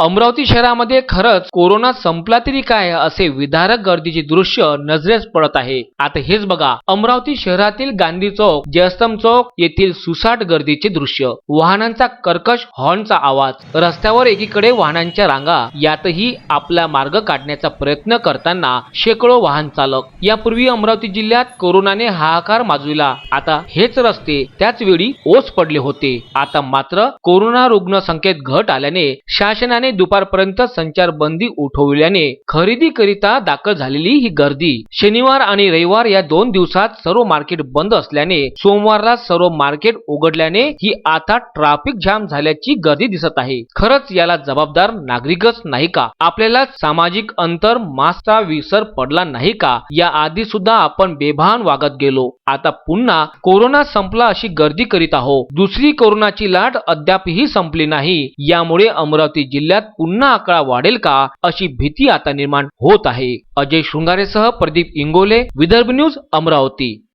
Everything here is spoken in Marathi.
अमरावती शहरामध्ये खरंच कोरोना संपला तरी काय असे विदारक गर्दीचे दृश्य नजरेस पडत आहे. आता हेच बघा अमरावती शहरातील गांधी चौक जयस्तम चौक येथील सुसाट गर्दीचे दृश्य. वाहनांचा कर्कश हॉर्नचा आवाज रस्त्यावर एकीकडे वाहनांच्या रांगा यातही आपला मार्ग काढण्याचा प्रयत्न करताना शेकडो वाहन चालक. यापूर्वी अमरावती जिल्ह्यात कोरोनाने हाहाकार माजविला. आता हेच रस्ते त्याच वेळी ओस पडले होते. आता मात्र कोरोना रुग्ण संख्येत घट आल्याने शासनाने दुपारपर्यंत संचारबंदी उठवल्याने खरेदीकरिता दाखल झालेली ही गर्दी. शनिवार आणि रविवार या दोन दिवसात सर्व मार्केट बंद असल्याने सोमवारला सर्व मार्केट उघडल्याने ही आता ट्रॅफिक जाम झाल्याची गर्दी दिसत आहे. खरंच याला जबाबदार नागरिकच नाही का? आपल्याला सामाजिक अंतर मास्कचा विसर पडला नाही का? या आधी सुद्धा आपण बेभान वागत गेलो. आता पुन्हा कोरोना संपला अशी गर्दी करीत आहो दुसरी कोरोनाची लाट अद्यापही संपली नाही. यामुळे अमरावती जिल्ह्यात जिल्ह्यात पुन्हा आकडा वाढेल का अशी भीती आता निर्माण होत आहे. अजय शृंगारेसह प्रदीप इंगोले विदर्भ न्यूज अमरावती.